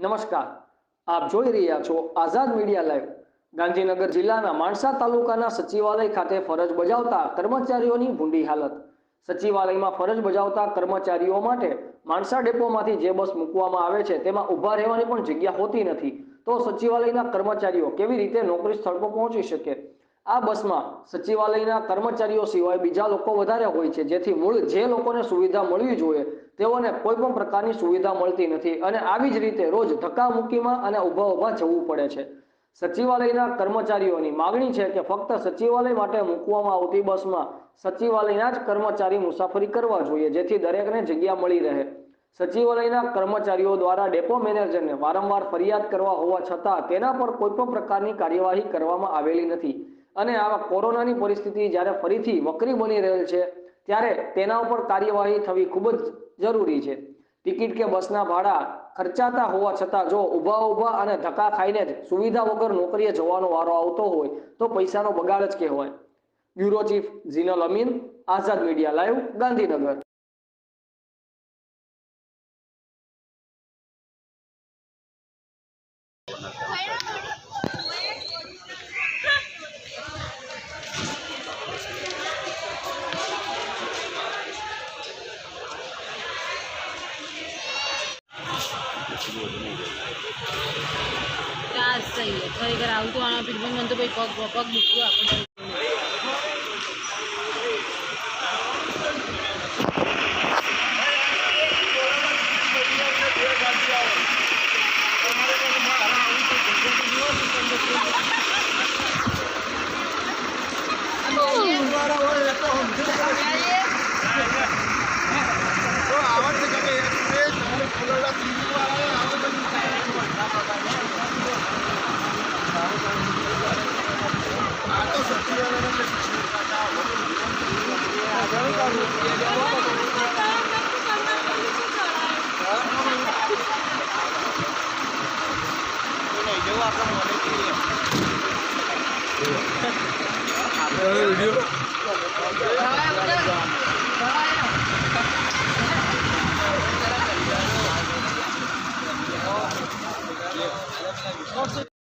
નમસ્કાર. આપ જોઈ રહ્યા છો આઝાદ મીડિયા લાઈવ. ગાંધીનગર જિલ્લાના માણસા તાલુકાના સચિવાલય ખાતે ફરજ બજાવતા કર્મચારીઓની ભૂંડી હાલત. સચિવાલયમાં ફરજ બજાવતા કર્મચારીઓ માટે માણસા ડેપોમાંથી જે બસ મૂકવામાં આવે છે તેમાં ઊભા રહેવાની પણ જગ્યા હોતી નથી. તો સચિવાલયના કર્મચારીઓ કેવી રીતે નોકરી સ્થળ પર પહોંચી શકે? આ બસમાં સચિવાલયના કર્મચારીઓ સિવાય બીજા લોકો વધારે હોય છે. જેથી મૂળ જે લોકોને સુવિધા મળવી જોઈએ, તેઓને કોઈ પણ પ્રકારની સુવિધા મળતી નથી અને આવી જ રીતે રોજ ધક્કા મૂકીમાં અને ઊભા ઊભા જવું પડે છે. સચિવાલયના કર્મચારીઓની માગણી છે કે ફક્ત સચિવાલય માટે મૂકવામાં આવતી બસમાં સચિવાલયના જ કર્મચારી મુસાફરી કરવા જોઈએ, જેથી દરેકને જગ્યા મળી રહે. સચિવાલયના કર્મચારીઓ દ્વારા ડેપો મેનેજરને વારંવાર ફરિયાદ કરવા હોવા છતાં તેના પર કોઈ પણ પ્રકારની કાર્યવાહી કરવામાં આવેલી નથી. અને આવા કોરોનાની પરિસ્થિતિ જ્યારે ફરીથી વકરી બની રહેલ છે, ત્યારે તેના ઉપર કાર્યવાહી થવી ખૂબ જ જરૂરી છે. ટિકિટ કે બસના ભાડા ખર્ચાતા હોવા છતાં જો ઊભા ઊભા અને ધક્કા ખાઈને જ સુવિધા વગર નોકરીએ જવાનો વારો આવતો હોય, તો પૈસાનો બગાડ જ કહેવાય. Bureau chief Zeenal Amin, Azad media live, Gandhinagar. ત્યાં જ થઈએ ખરેખર આવું તો આના પીઠ મને તો ભાઈ પગ પગ દુખ્યો આપણે Thank you. よろしくお願いします。